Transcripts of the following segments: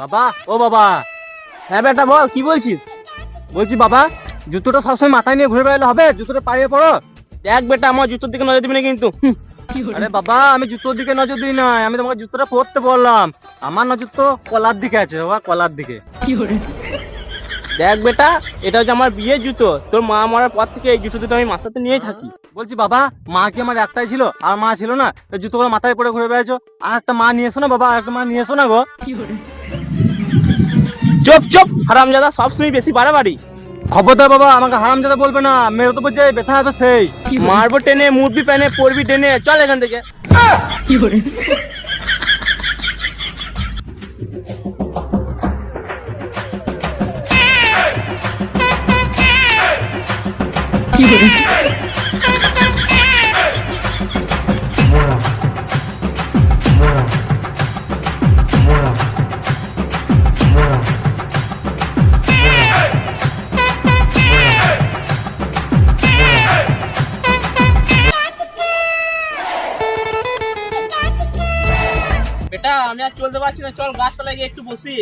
বাবা, ও বাবা। হ্যাঁ বেটা বল, কি বলছিস? বলছি বাবা, জুতোটা সবসময় মাথায় নিয়ে ঘুরে বেড়ালে হবে? জুতোটা পায়ে পড়ো। দেখ বেটা, আমার জুতোর দিকে নজর দিবি না কিন্তু। আরে বাবা, আমি জুতোর দিকে নজর দিই না। আমি তোমাকে জুতোটা পরতে বললাম। আমার নজর তো কলার দিকে আছে বাবা, কলার দিকে। দেখ বেটা, এটা হচ্ছে আমার বিয়ের জুতো। তোর মা মরার পর থেকে এই জুতো দুটো আমি মাথাতে নিয়েই থাকি। বলছি বাবা, মা কি আমার একটাই ছিল? আর মা ছিল না? জুতোগুলো মাথায় পরে ঘুরে বেড়াচ্ছো। আর একটা মা নিয়ে এসো না বাবা, আর একটা মা নিয়ে এসো না গো। চুপ চুপ। হারামজাদা সবসময় বেশি বাড়াবাড়ি। খবরদার বাবা আমাকে হারাম যেতে বলবে না। মেরে তো বলছে ব্যথা হবে সেই। মারবো টেনে মুরবি প্যানে পড়বি টেনে। চল এখান থেকে। বেটা আমি আর চলতে পারছি না চল গাছতলায় গিয়ে একটু বসি।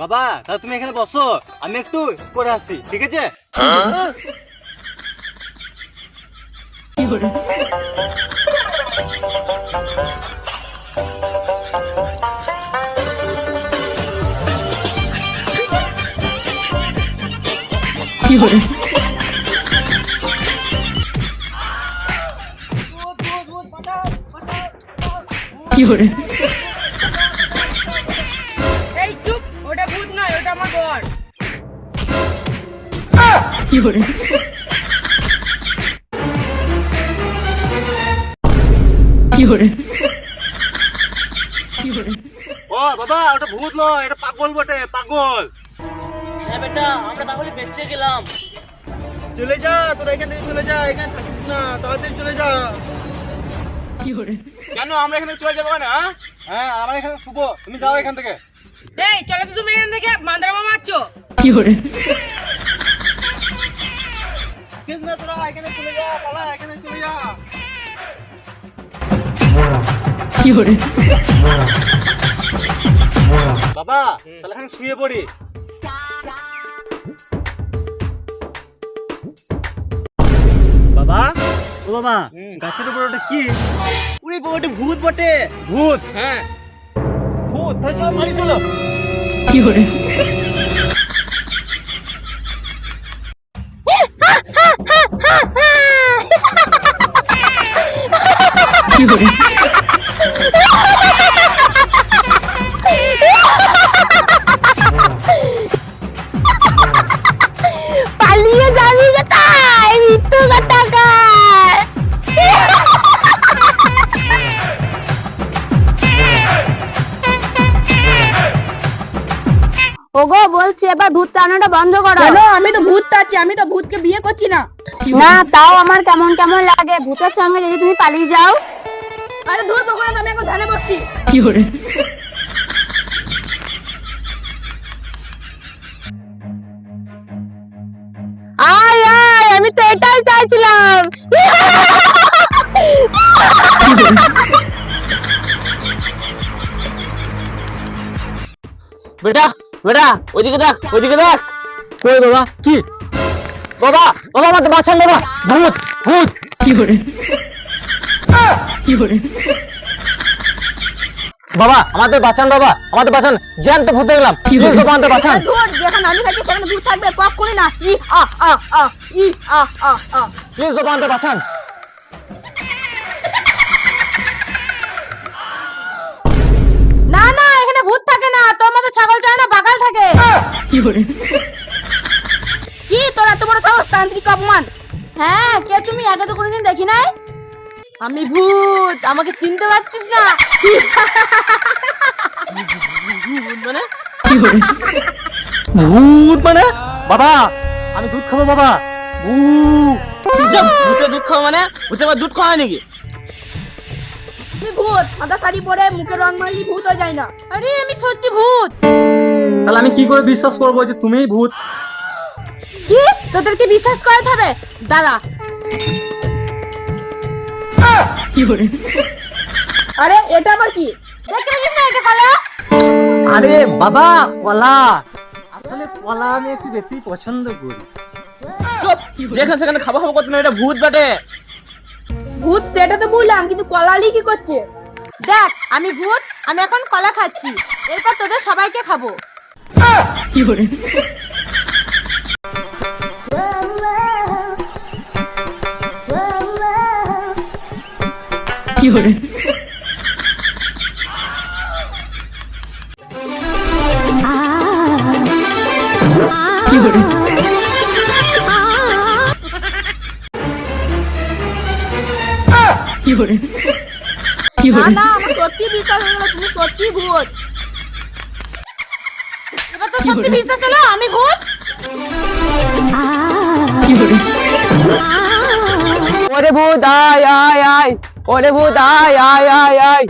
বাবা তাহলে তুমি এখানে বসো আমি একটু করে আসি ঠিক আছে? এই চুপ ওটা ভূত নয় ওটা আমার বর। ও বাবা ওটা ভূত নয় এটা পাগল বটে পাগল। হ্যাঁ বেটা আমরা তাহলে বেঁচে গেলাম। চলে যা তোরা এখান থেকে চলে যা এখানে থাকিস না তাড়াতাড়ি চলে যা। কেন আমরা এখানে চলে যাব না হ্যাঁ? হ্যাঁ আমার এখানে শুভ তুমি যাও এখান থেকে। এই চলো তো তুমি এখান থেকে মান্দারামা মারছো। থাকিস না তোরা এখানে চলে যা পালা এখানে চলে যা। বাবা তাহলে এখানে শুয়ে পড়ি। বাবা গাছের উপর ওটা কি? উড়ে ওটা ভূত বটে। ভূত হ্যাঁ। ভূত তাহলে চলো বাড়ি চলো। পালিয়ে ওগো বলছি এবার ভূত টানাটা বন্ধ করো। কেন? আমি তো ভূত আছি আমি তো ভূতকে বিয়ে করছি না। না তাও আমার কেমন কেমন লাগে? ভূতের সঙ্গে যদি তুমি পালিয়ে যাও। আরে ধুর বকরা আমি এখন ধানে বসছি। আয় আয় আমি তো এটাই চাইছিলাম। বেটা বেটা ওইদিকে দেখ ওইদিকে দেখ। কই বাবা কি? বাবা বাবা আমাকে বাঁচান বাবা। ভূত ভূত। বাবা আমাদের বাঁচান বাবা আমাদের বাঁচান। জ্যান্ত ভূত দেখলাম। প্লিজ বাবা আমাদের বাঁচান। যেখানে আমি থাকি সেখানে ভূত থাকবে কখনই না। ই আ আ আ ই আ আ আ। প্লিজ বাবা আমাদের বাঁচান। কি তোরা তোমার সাহস তান্ত্রিক অপমান? হ্যাঁ কে তুমি? আগে তো কোনোদিন দেখি নাই? আমি ভূত আমাকে চিনতে পারছিস না? মানে? ভূত মানে? বাবা আমি দুধ খাব বাবা। ভূত। দুধ খাওয়া মানে? ভূতে আবার দুধ খাওয়া নাকি? ভূত সাদা শাড়ি পরে মুখে রং মারলি ভূত হয়ে যায় না। আরে আমি সত্যি ভূত। তাহলে আমি কি করে বিশ্বাস করব যে তুমিই ভূত? কি? তোদেরকে বিশ্বাস করাতে হবে? দাঁড়া। আরে এটা আবার কি? দেখতে পাচ্ছিস না এটা কলা? আরে বাবা কলা। আসলে কলা আমি একটু বেশি পছন্দ করি। চুপ। যেখানে সেখানে খাব খাব করতে না এটা ভূত বাটে। ভূত সেটা তো বুঝলাম কিন্তু কলালি কি করছে? দেখ আমি ভূত আমি এখন কলা খাচ্ছি। এরপর তোদের সবাইকে খাব। না না আমার সত্যি বিশ্বাস হয়ে গেলো তুমি সত্যি সত্যি বিশ্বাস হলো আমি ভূত ওরে ভূত আয় আয় আয়। ওরে ভূত আয় আয় আয় আয়।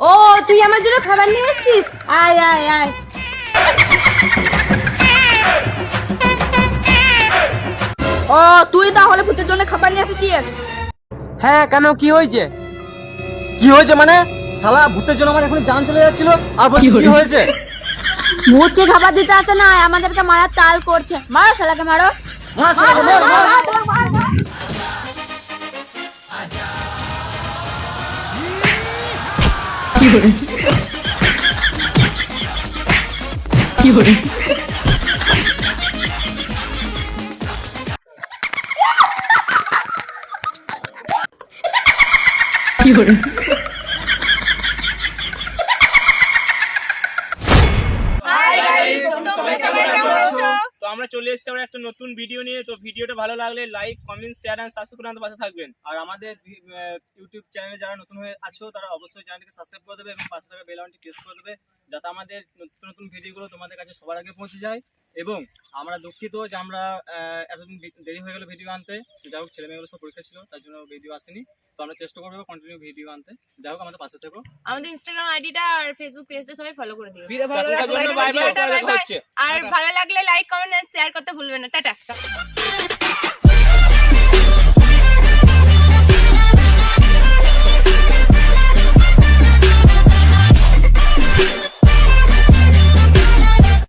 ও তুই আমার জন্য খাবার নিয়ে এসেছিস? আয় আয় আয়। ও তুই তাহলে ভূতের জন্য খাবার নিয়ে এসেছিস? হ্যাঁ কেন? কি হয়েছে? কি হয়েছে মানে? শালা ভূতের জন্য আমার এখন জান চলে যাচ্ছিল। আর বলছি কি হয়েছে? ভূতকে খাবার দিতে আসে না আমাদেরকে মারার তাল করছে। মারো শালাকে মারো। মার শালাকে, মার, মার। তো আমরা চলে এসেছি আমরা একটা নতুন ভিডিও নিয়ে। তো ভিডিওটা ভালো লাগলে like comment share and subscribe করে আমাদের পাশে থাকবেন। আর আমাদের ইউটিউব চ্যানেলে যারা নতুন হয়ে আছো, তারা অবশ্যই চ্যানেলটিকে সাবস্ক্রাইব করে দেবে এবং পাশে থাকা বেল আইকনটি প্রেস করে দেবে। যাতে আমাদের নতুন নতুন ভিডিওগুলো তোমাদের কাছে সবার আগে পৌঁছে যায়। এবং আমরা দুঃখিত যে আমরা আহ, এতদিন দেরি হয়ে গেল ভিডিও আনতে। যাই হোক ছেলে মেয়েগুলো সব পরীক্ষা ছিল তার জন্য ভিডিও আসেনি। তো আমরা চেষ্টা করব কন্টিনিউ ভিডিও আনতে। যাই হোক আমাদের পাশে থেকো। আমাদের ইনস্টাগ্রাম আইডিটা আর ফেসবুক পেজটা সবাই ফলো করে দিও। আর ভালো লাগলে লাইক কমেন্ট শেয়ার করতে ভুলবেন না। টাটা।